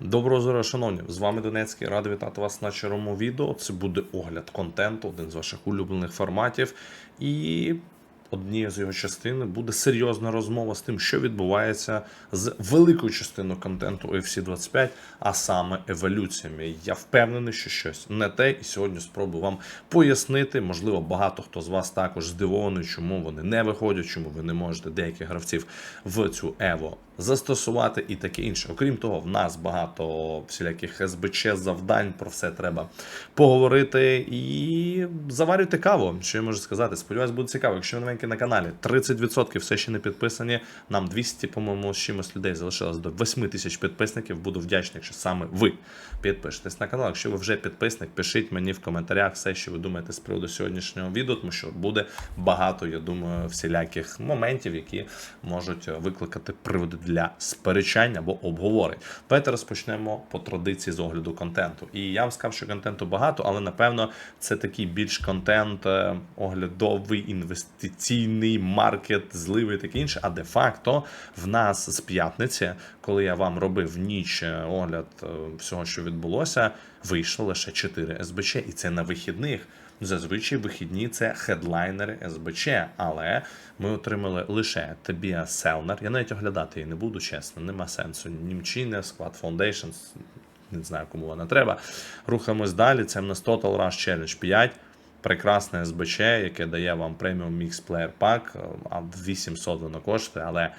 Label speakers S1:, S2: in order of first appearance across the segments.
S1: Доброго здоров'я, шановні! З вами Донецький. Радий вітати вас на червоному відео. Це буде огляд контенту, один з ваших улюблених форматів. І однією з його частин буде серйозна розмова з тим, що відбувається з великою частиною контенту UFC 25, а саме еволюціями. Я впевнений, що щось не те, і сьогодні спробую вам пояснити. Можливо, багато хто з вас також здивований, чому вони не виходять, чому ви не можете деяких гравців в цю Ево застосувати і таке інше. Окрім того, в нас багато всіляких СБЧ завдань. Про все треба поговорити і заварюйте каву. Що я можу сказати? Сподіваюсь, буде цікаво. Якщо ви новенький на каналі, 30% все ще не підписані. Нам 200, по-моєму, з чимось людей залишилось до 8 тисяч підписників. Буду вдячний, якщо саме ви підпишетесь на канал. Якщо ви вже підписник, пишіть мені в коментарях все, що ви думаєте з приводу сьогоднішнього відео, тому що буде багато, я думаю, всіляких моментів, які можуть викликати приводи для сперечань або обговорень. Давайте розпочнемо по традиції з огляду контенту. І я вам сказав, що контенту багато, але напевно це такий більш контент е, оглядовий, інвестиційний, маркет, зливий, таке інше. А де-факто в нас з п'ятниці, коли я вам робив ніч е, огляд е, всього, що відбулося, вийшло лише 4 СБЧ, і це на вихідних. Зазвичай вихідні це хедлайнери СБЧ, але ми отримали лише Тобіа Селнер. Я навіть оглядати її не буду, чесно, нема сенсу. Німчине, Squad Foundations, не знаю, кому вона треба. Рухаємось далі. Це в нас Total Rush Challenge 5. Прекрасне СБЧ, яке дає вам преміум Mix Player Pack, а 800 воно коштує, але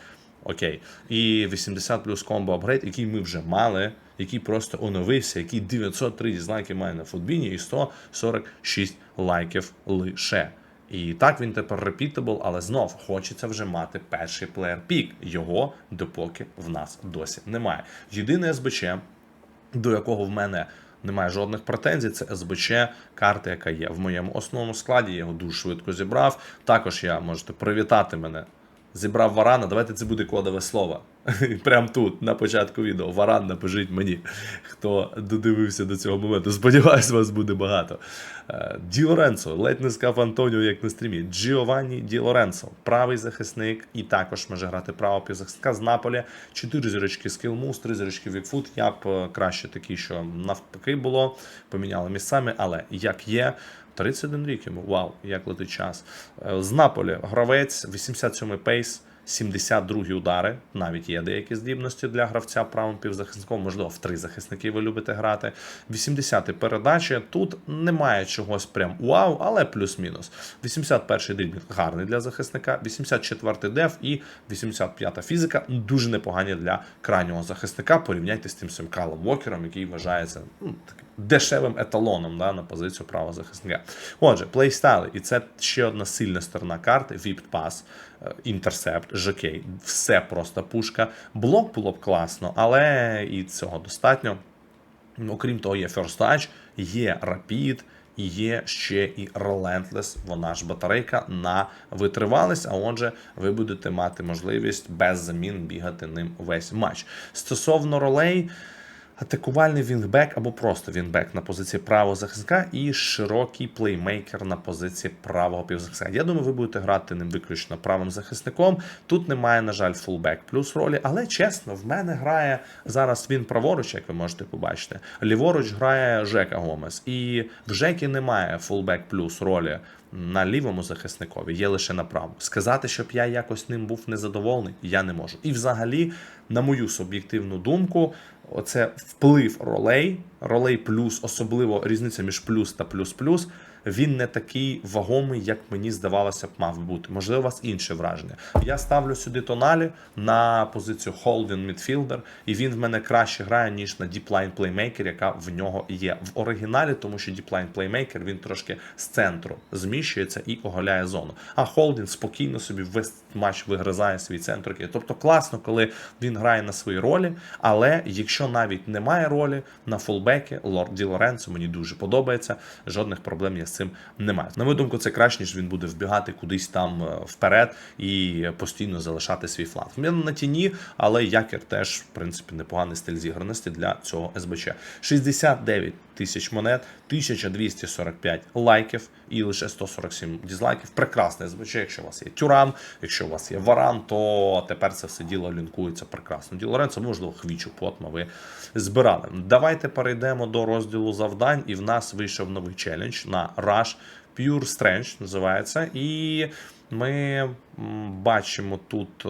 S1: окей. І 80 плюс комбо апгрейд, який ми вже мали, який просто оновився, який 903 дізлайки має на футбіні і 146 лайків лише. І так він тепер repeatable, але знов хочеться вже мати перший плеєр пік. Його допоки в нас досі немає. Єдине СБЧ, до якого в мене немає жодних претензій, це СБЧ карта, яка є в моєму основному складі. Я його дуже швидко зібрав. Також я можете привітати мене. Зібрав варана, давайте це буде кодове слово. Прямо тут, на початку відео. Варан напишіть мені, хто додивився до цього моменту. Сподіваюсь, вас буде багато. Е, Ді Лоренцо, ледь не сказав Антоніо, як на стрімі. Джіованні Ді Лоренцо, правий захисник, і також може грати право півзахисника з Наполі. Чотири зірочки скілмус, три зірочки Вікфут. Я б е, краще такий, що навпаки було. Поміняли місцями, але як є. 31 рік йому, вау, як летить час. Е, З Наполі гравець, 87-й пейс, 72 удари. Навіть є деякі здібності для гравця правим півзахисником. Можливо, в три захисники ви любите грати. 80-й передачі. Тут немає чогось прям вау, але плюс-мінус. 81-й дрібінг гарний для захисника, 84-й деф і 85-та фізика дуже непогані для крайнього захисника. Порівняйте з тим самим Калом Вокером, який вважається ну, таким дешевим еталоном да, на позицію правого захисника. Отже, плейстайли, і це ще одна сильна сторона карти: Pass, е, інтерсепт, жокей. Все просто пушка. Блок було б класно, але і цього достатньо. Окрім того, є First Touch, є Rapid, є ще і Relentless, вона ж батарейка на витривалість, а отже, ви будете мати можливість без замін бігати ним весь матч. Стосовно ролей. Атакувальний вінгбек або просто вінгбек на позиції правого захисника і широкий плеймейкер на позиції правого півзахисника. Я думаю, ви будете грати ним виключно правим захисником. Тут немає, на жаль, фулбек плюс ролі, але чесно, в мене грає зараз він праворуч, як ви можете побачити. Ліворуч грає Жека Гомес. І в Жекі немає фулбек плюс ролі на лівому захисникові, є лише на правому. Сказати, щоб я якось ним був незадоволений, я не можу. І взагалі, на мою суб'єктивну думку, оце вплив ролей, ролей плюс, особливо різниця між плюс та плюс-плюс. Він не такий вагомий, як мені здавалося б, мав бути. Можливо, у вас інше враження. Я ставлю сюди тоналі на позицію Holding Midfielder, і він в мене краще грає, ніж на Line Playmaker, яка в нього є в оригіналі, тому що Line Playmaker він трошки з центру зміщується і оголяє зону. А Холдін спокійно собі весь матч вигризає свій центр. Тобто класно, коли він грає на свої ролі. Але якщо навіть немає ролі на фулбеки, Лорд Ді Лоренцо мені дуже подобається. Жодних проблем я з цим не мають. На мою думку, це краще, ніж він буде вбігати кудись там е, вперед і постійно залишати свій фланг. Він на тіні, але якір теж, в принципі, непоганий стиль зіграності для цього СБЧ. 69 тисяч монет, 1245 лайків і лише 147 дізлайків. Прекрасне СБЧ, якщо у вас є Тюран, якщо у вас є Варан, то тепер це все діло лінкується прекрасно. Ді Лоренцо, можливо, хвічу потма ви збирали. Давайте перейдемо до розділу завдань, і в нас вийшов новий челендж на Rush Pure Strange називається. І ми бачимо тут е,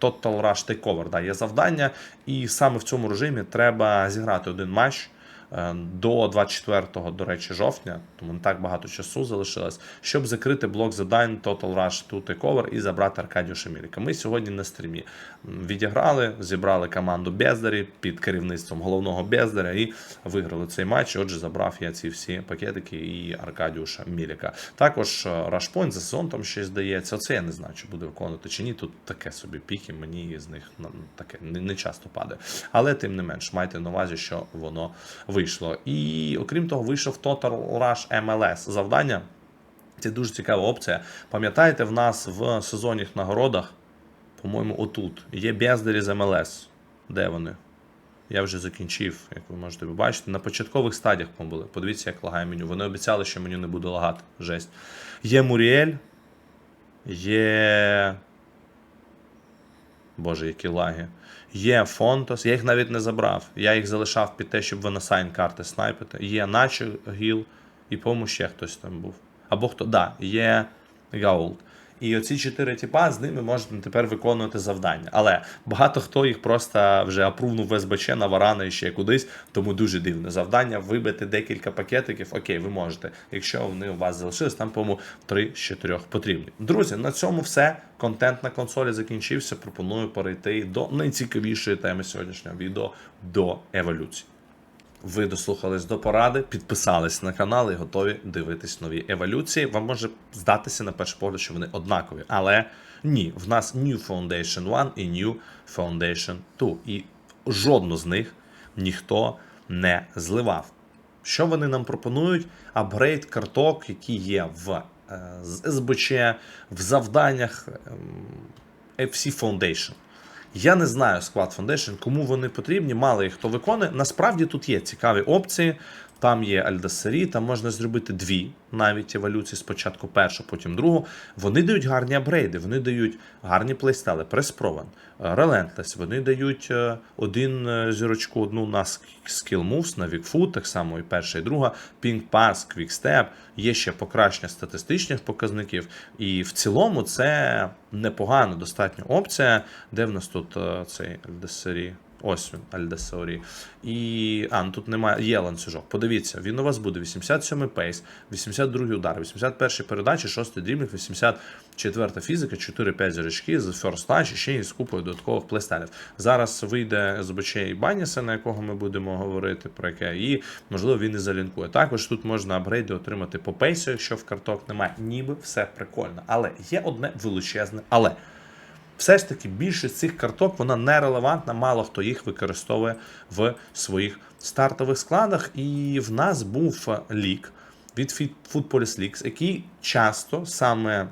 S1: Total Rush Takeover. Да, є завдання, і саме в цьому режимі треба зіграти один матч. Е, До 24, до речі, жовтня, тому не так багато часу залишилось, щоб закрити блок завдань Total Rush to Takeover і забрати Аркадію Шеміліка. Ми сьогодні на стрімі відіграли, зібрали команду Бездарі під керівництвом головного Бездаря і виграли цей матч. Отже, забрав я ці всі пакетики і Аркадіуша Міліка. Також Рашпойнт за сезон там щось здається. Оце я не знаю, чи буде виконувати чи ні. Тут таке собі піки, мені з них таке не, часто падає. Але тим не менш, майте на увазі, що воно вийшло. І окрім того, вийшов Total Rush MLS завдання. Це дуже цікава опція. Пам'ятаєте, в нас в сезонних нагородах, по-моєму, отут є бездарі з МЛС. Де вони? Я вже закінчив, як ви можете побачити. На початкових стадіях були. Подивіться, як лагає меню. Вони обіцяли, що меню не буде лагати. Жесть. Є Муріель. Є. Боже, які лаги. Є Фонтос. Я їх навіть не забрав. Я їх залишав під те, щоб ви на сайн карти снайпити. Є Начо Гіл. І по-моєму ще хтось там був. Або хто. Да, є Гаулд. І оці чотири типа з ними можна тепер виконувати завдання. Але багато хто їх просто вже апрувнув в СБЧ на варана і ще кудись, тому дуже дивне завдання. Вибити декілька пакетиків. Окей, ви можете. Якщо вони у вас залишились, там, по-моєму, 3 з 4 потрібні. Друзі, на цьому все. Контент на консолі закінчився. Пропоную перейти до найцікавішої теми сьогоднішнього відео до еволюції. Ви дослухались до поради, підписались на канал і готові дивитись нові еволюції. Вам може здатися на перший погляд, що вони однакові, але ні, в нас New Foundation 1 і New Foundation 2. І жодну з них ніхто не зливав. Що вони нам пропонують? Апгрейд карток, які є в е, з СБЧ, в завданнях ем, FC Foundation. Я не знаю склад Foundation, кому вони потрібні, мало їх хто виконує. Насправді тут є цікаві опції. Там є Альдасарі, там можна зробити дві навіть еволюції, спочатку першу, потім другу. Вони дають гарні апгрейди, вони дають гарні плейстайли, Преспровен, Relentless, вони дають е, один е, зірочку, одну на Skill Moves, на Weak так само і перша, і друга, Ping Quick Step, є ще покращення статистичних показників. І в цілому це непогана достатньо опція. Де в нас тут е, цей Альдасарі? Ось він, Альдесорі. І. А, ну тут немає. Є ланцюжок. Подивіться, він у вас буде 87 пейс, 82 удар, 81 передачі, 6 дрібних, 84 фізика, 4-5 зірочки з First Touch ще й з купою додаткових плейстайлів. Зараз вийде ЗБЧ і Баніса, на якого ми будемо говорити про яке, і можливо він і залінкує. Також тут можна апгрейди отримати по пейсу, якщо в карток немає. Ніби все прикольно. Але є одне величезне, але все ж таки більшість цих карток вона нерелевантна, мало хто їх використовує в своїх стартових складах. І в нас був лік від Footpolice Leaks, який часто саме.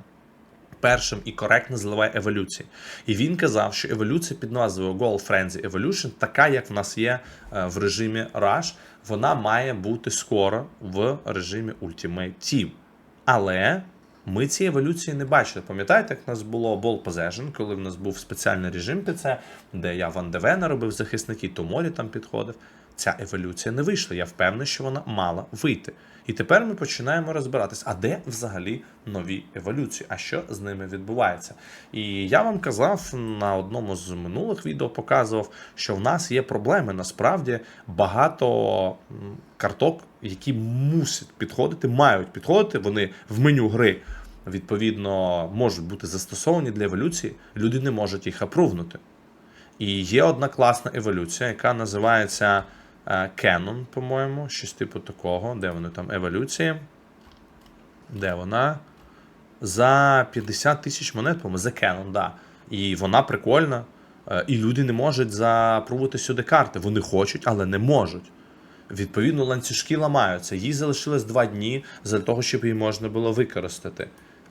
S1: Першим і коректно зливає еволюції. І він казав, що еволюція під назвою Goal Frenzy Evolution, така як в нас є е, в режимі Rush, вона має бути скоро в режимі Ultimate Team. Але ми ці еволюції не бачили. Пам'ятаєте, як в нас було Ball Possession, коли в нас був спеціальний режим під це, де я Ван Девена робив захисники, то морі там підходив. Ця еволюція не вийшла. Я впевнений, що вона мала вийти. І тепер ми починаємо розбиратись, а де взагалі нові еволюції, а що з ними відбувається. І я вам казав на одному з минулих відео, показував, що в нас є проблеми. Насправді багато карток, які мусять підходити, мають підходити. Вони в меню гри відповідно можуть бути застосовані для еволюції. Люди не можуть їх апрувнути. І є одна класна еволюція, яка називається. Canon, по-моєму, щось типу такого. Де вони там еволюції? Де вона? За 50 тисяч монет, по-моєму, The Canon, да. І вона прикольна. І люди не можуть запробувати сюди карти. Вони хочуть, але не можуть. Відповідно, ланцюжки ламаються. Їй залишилось два дні для того, щоб її можна було використати.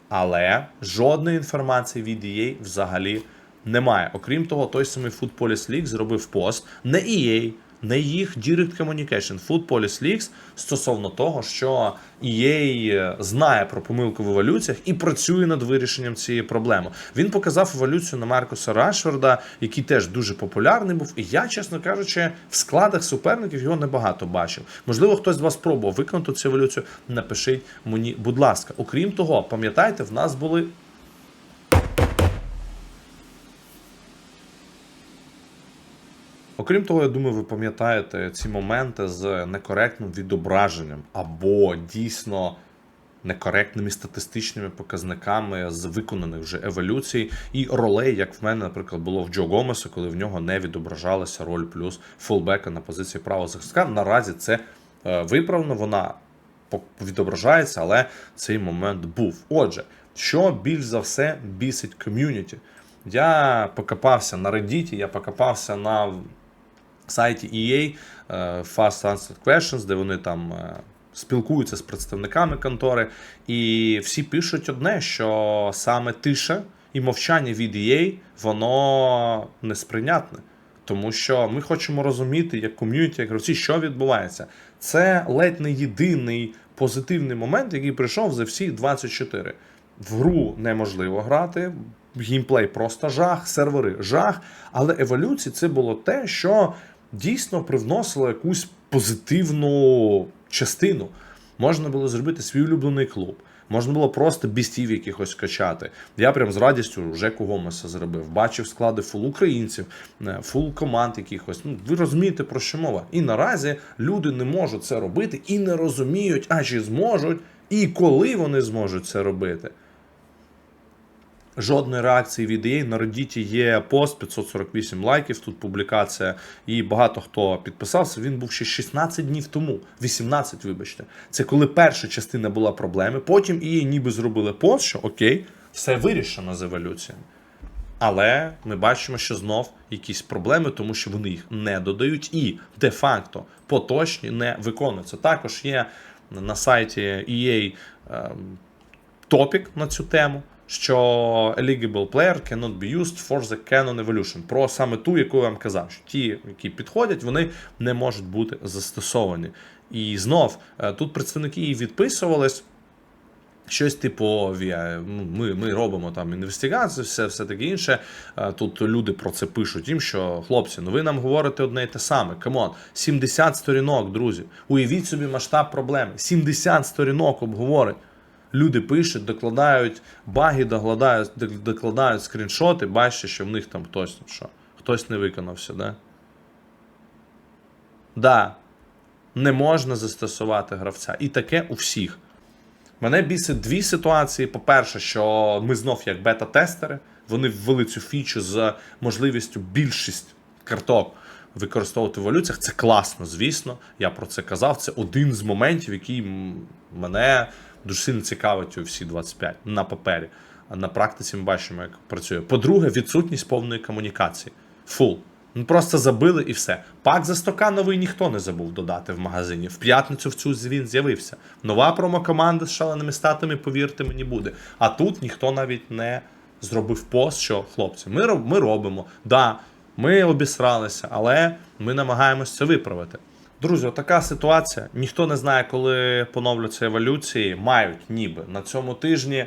S1: Але жодної інформації від EA взагалі немає. Окрім того, той самий Food Police League зробив пост не EA, не їх Direct Communication, Food Police Leaks стосовно того, що EA знає про помилку в еволюціях і працює над вирішенням цієї проблеми. Він показав еволюцію на Маркуса Рашфорда, який теж дуже популярний був. І я, чесно кажучи, в складах суперників його небагато бачив. Можливо, хтось з вас пробував виконати цю еволюцію. Напишіть мені, будь ласка. Окрім того, пам'ятаєте, в нас були Окрім того, я думаю, ви пам'ятаєте ці моменти з некоректним відображенням або дійсно некоректними статистичними показниками з виконаних вже еволюцій і ролей, як в мене, наприклад, було в Джо Гомеса, коли в нього не відображалася роль плюс фулбека на позиції правого захисника. Наразі це е, виправлено, вона відображається, але цей момент був. Отже, що більш за все бісить ком'юніті? Я покопався на Reddit, я покопався на сайті EA е, Fast Answer Questions, де вони там е, спілкуються з представниками контори, і всі пишуть одне, що саме тиша і мовчання від EA, воно несприйнятне. Тому що ми хочемо розуміти, як ком'юніті, як гравці, що відбувається. Це ледь не єдиний позитивний момент, який прийшов за всі 24. В гру неможливо грати, геймплей просто жах, сервери жах. Але еволюції це було те, що дійсно привносило якусь позитивну частину. Можна було зробити свій улюблений клуб. Можна було просто бістів якихось качати. Я прям з радістю Жеку Гомеса зробив. Бачив склади фул українців, е, фул команд якихось. Ну, ви розумієте, про що мова. І наразі люди не можуть це робити і не розуміють, а чи зможуть, і коли вони зможуть це робити. Жодної реакції від EA. На Reddit є пост 548 лайків. Тут публікація, і багато хто підписався. Він був ще 16 днів тому, 18, вибачте. Це коли перша частина була проблеми. Потім EA ніби зробили пост, що окей, все вирішено з еволюціями. Але ми бачимо, що знов якісь проблеми, тому що вони їх не додають і де-факто поточні не виконуються. Також є на сайті EA ем, топік на цю тему, що eligible player cannot be used for the canon evolution. Про саме ту, яку я вам казав, що ті, які підходять, вони не можуть бути застосовані. І знов е, тут представники і відписувались. Щось типу, ну, ми, ми робимо там інвестигацію, все, все таке інше. Е, Тут люди про це пишуть їм, що хлопці, ну ви нам говорите одне і те саме. Камон, 70 сторінок, друзі. Уявіть собі масштаб проблеми. 70 сторінок обговорень. Люди пишуть, докладають баги, докладають, докладають скріншоти, бачите, що в них там хтось що, хтось не виконався, да? Да, не можна застосувати гравця. І таке у всіх. Мене бісить дві ситуації. По-перше, що ми знов як бета-тестери, вони ввели цю фічу з можливістю більшість карток використовувати в еволюціях. Це класно, звісно. Я про це казав. Це один з моментів, який мене дуже сильно цікавить всі 25 на папері. А на практиці ми бачимо, як працює. По-друге, відсутність повної комунікації. Фул. Ну просто забили і все. Пак за 100к новий ніхто не забув додати в магазині. В п'ятницю в цю він з'явився. Нова промокоманда з шаленими статами, повірте мені, буде. А тут ніхто навіть не зробив пост, що хлопці, ми, ми робимо. Да, ми обісралися, але ми намагаємось це виправити. Друзі, така ситуація. Ніхто не знає, коли поновляться еволюції. Мають ніби на цьому тижні.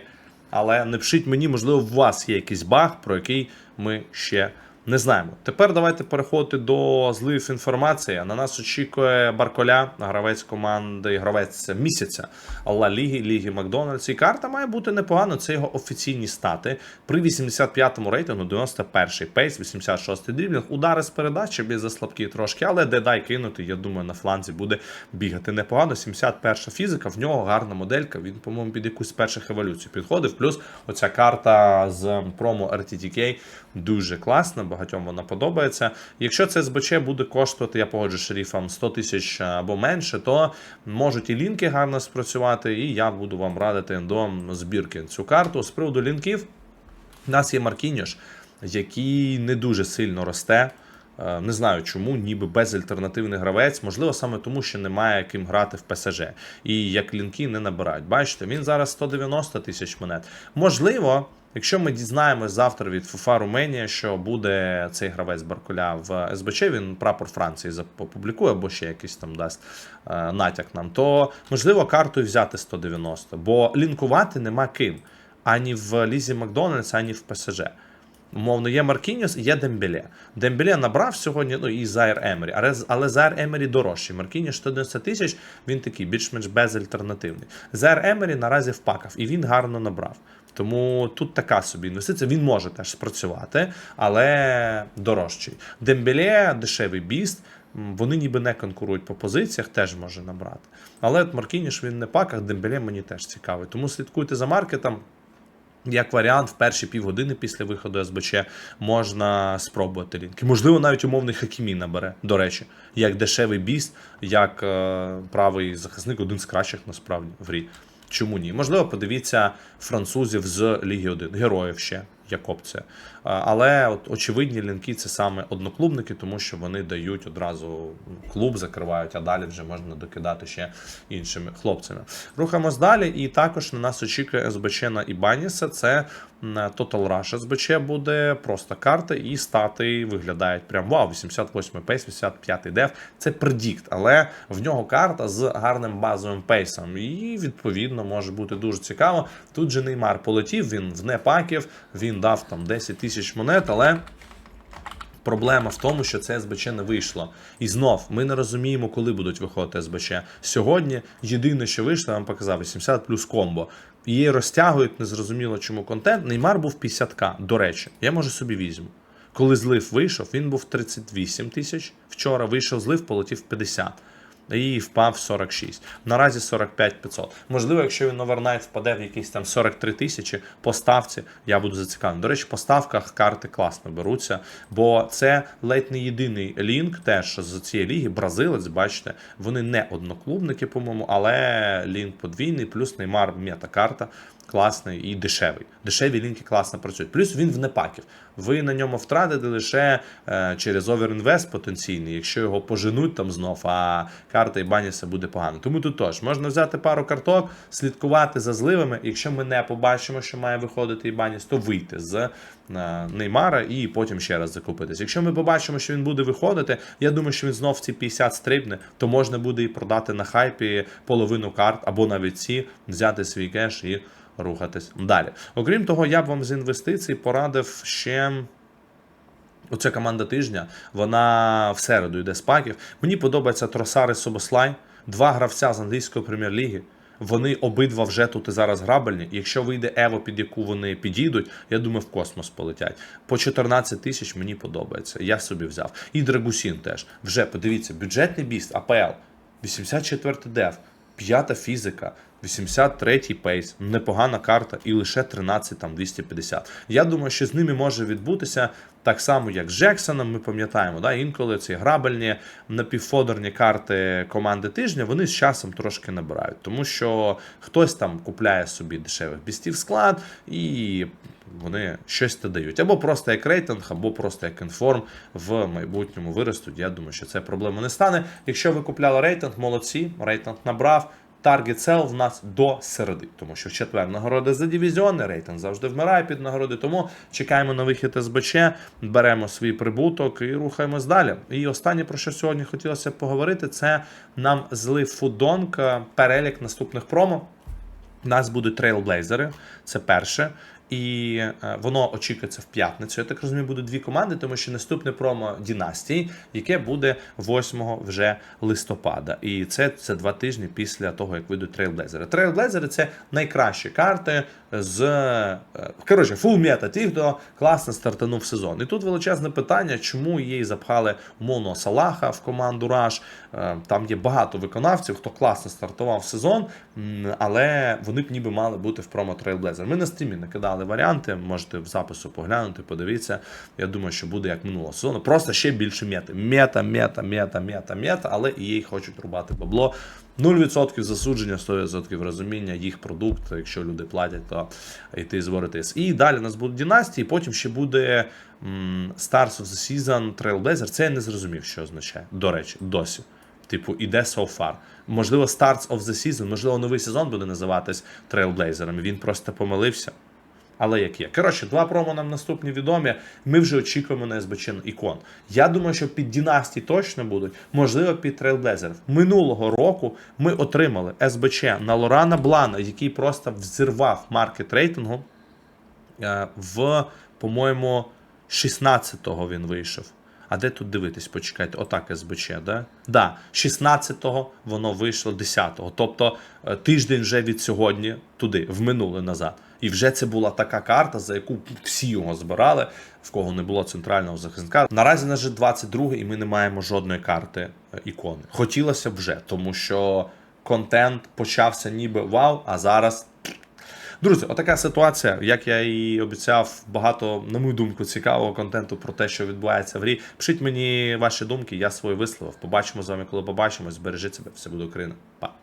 S1: Але не пишіть мені, можливо, у вас є якийсь баг, про який ми ще не знаємо. Тепер давайте переходити до злив інформації. На нас очікує Барколя, гравець команди, гравець місяця Ла Ліги, Ліги Макдональдс. І карта має бути непогано. Це його офіційні стати. При 85-му рейтингу 91-й пейс, 86-й дріблінг. Удари з передачі без заслабкі трошки, але де дай кинути, я думаю, на фланзі буде бігати непогано. 71 фізика, в нього гарна моделька. Він, по-моєму, під якусь перших еволюцій підходив. Плюс оця карта з промо RTTK дуже класна, багатьом вона подобається. Якщо це СБЧ буде коштувати, я погоджу шерифам 100 тисяч або менше, то можуть і лінки гарно спрацювати, і я буду вам радити до збірки цю карту. З приводу лінків, у нас є Маркіньош, який не дуже сильно росте. Е, Не знаю чому, ніби безальтернативний гравець. Можливо, саме тому, що немає ким грати в ПСЖ. І як лінки не набирають. Бачите, він зараз 190 тисяч монет. Можливо, якщо ми дізнаємось завтра від Фуфа Руменія, що буде цей гравець Баркуля в СБЧ, він прапор Франції опублікує або ще якийсь там дасть е, натяк нам, то можливо карту і взяти 190, бо лінкувати нема ким. Ані в Лізі Макдональдс, ані в ПСЖ. Умовно, є Маркініус, є Дембеле. Дембеле набрав сьогодні, ну і Зайр Емері, але, але Зайр Емері дорожчий. Маркініус 190 тисяч, він такий більш-менш безальтернативний. Зайр Емері наразі впакав, і він гарно набрав. Тому тут така собі інвестиція. Він може теж спрацювати, але дорожчий. Дембеле дешевий біст. Вони ніби не конкурують по позиціях, теж може набрати. Але от Маркініш він не паках, Дембеле мені теж цікавий. Тому слідкуйте за маркетом. Як варіант, в перші півгодини після виходу СБЧ можна спробувати лінки. Можливо, навіть умовний Хакімі набере, до речі, як дешевий біст, як е, правий захисник, один з кращих насправді в грі. Чому ні? Можливо, подивіться французів з Ліги 1, героїв ще як опція. Але от очевидні лінки це саме одноклубники, тому що вони дають одразу ну, клуб, закривають, а далі вже можна докидати ще іншими хлопцями. Рухаємось далі, і також на нас очікує СБЧ на Ібаніса. Це Total Rush СБЧ буде просто карта, і стати виглядають прям вау, 88 пейс, 85 деф. Це предікт, але в нього карта з гарним базовим пейсом. І відповідно може бути дуже цікаво. Тут же Неймар полетів, він вне паків, він дав там 10 тисяч монет, але. Проблема в тому, що це СБЧ не вийшло. І знов ми не розуміємо, коли будуть виходити СБЧ. Сьогодні єдине, що вийшло, я вам показав 80 плюс комбо. Її розтягують, незрозуміло чому контент. Неймар був 50к. До речі, я може собі візьму. Коли злив вийшов, він був 38 тисяч. Вчора вийшов злив, полетів 50. І впав 46. Наразі 45 500. Можливо, якщо він овернайт впаде в якісь там 43 тисячі по ставці, я буду зацікавлений. До речі, по ставках карти класно беруться, бо це ледь не єдиний лінк теж з цієї ліги. Бразилець, бачите, вони не одноклубники, по-моєму, але лінк подвійний, плюс Неймар м'ята-карта. Класний і дешевий. Дешеві лінки класно працюють. Плюс він в непаків. Ви на ньому втратите лише е, через оверінвест потенційний, якщо його поженуть там знов, а карта і баніса буде погано. Тому тут теж можна взяти пару карток, слідкувати за зливами. Якщо ми не побачимо, що має виходити і баніс, то вийти з е, Неймара і потім ще раз закупитись. Якщо ми побачимо, що він буде виходити, я думаю, що він знов ці 50 стрибне, то можна буде і продати на хайпі половину карт або навіть ці, взяти свій кеш і рухатись далі. Окрім того, я б вам з інвестицій порадив ще. Оця команда тижня, вона в середу йде з паків. Мені подобається Тросари Собослай, два гравця з англійської прем'єр-ліги. Вони обидва вже тут і зараз грабельні. Якщо вийде Ево, під яку вони підійдуть, я думаю, в космос полетять. По 14 тисяч мені подобається. Я собі взяв. І Драгусін теж. Вже подивіться, бюджетний біст, АПЛ, 84 деф, п'ята фізика. 83-й пейс, непогана карта і лише 13 там 250. Я думаю, що з ними може відбутися так само, як з Джексоном. Ми пам'ятаємо, да, інколи ці грабельні напівфодерні карти команди тижня вони з часом трошки набирають, тому що хтось там купляє собі дешевих бістів склад і. Вони щось те дають. Або просто як рейтинг, або просто як інформ в майбутньому виростуть. Я думаю, що це проблема не стане. Якщо ви купляли рейтинг, молодці, рейтинг набрав. Таргет сел в нас до середи, тому що в четвер нагороди за дивізіони, рейтинг завжди вмирає під нагороди. Тому чекаємо на вихід СБЧ, беремо свій прибуток і рухаємось далі. І останнє про що сьогодні хотілося поговорити, це нам злив фудонк перелік наступних промо. У нас будуть трейлблейзери, це перше. І е, воно очікується в п'ятницю. Я так розумію, будуть дві команди, тому що наступне промо Дінастії, яке буде 8 вже листопада. І це, це два тижні після того, як вийдуть трейлблейзери. Трейлблейзери це найкращі карти з е, коротше, фул мета, ті, хто класно стартанув сезон. І тут величезне питання, чому її запхали умовно Салаха в команду Раш. Е, Там є багато виконавців, хто класно стартував сезон, але вони б ніби мали бути в промо Trailblazer. Ми на стрімі накидали розглядали варіанти. Можете в запису поглянути, подивіться. Я думаю, що буде як минулого сезону. Просто ще більше мети. Мета, мета, мета, мета, мета, але і їй хочуть рубати бабло. 0% засудження, 100% розуміння, їх продукт. Якщо люди платять, то йти зборитись. І далі у нас будуть династії, потім ще буде м, Stars of the Season, Trailblazer. Це я не зрозумів, що означає. До речі, досі. Типу, іде so far. Можливо, Starts of the Season, можливо, новий сезон буде називатись Trailblazerами. Він просто помилився. Але як є. Коротше, два промо нам наступні відомі. Ми вже очікуємо на СБЧ ікон. Я думаю, що під Дінасті точно будуть, можливо, під трейлблезерів. Минулого року ми отримали СБЧ на Лорана Блана, який просто взірвав маркет рейтингу. Е, В, по-моєму, 16-го він вийшов. А де тут дивитись? Почекайте, отак СБЧ, да? Да, 16-го воно вийшло 10-го. Тобто е, тиждень вже від сьогодні туди, в минуле назад. І вже це була така карта, за яку всі його збирали, в кого не було центрального захисника. Наразі на ж 22 і ми не маємо жодної карти е, ікони. Хотілося б вже, тому що контент почався ніби вау, а зараз Друзі, отака ситуація. Як я і обіцяв, багато, на мою думку, цікавого контенту про те, що відбувається в грі. Пишіть мені ваші думки, я свої висловив. Побачимо з вами, коли побачимось. Бережіть себе, все буде Україна. Па.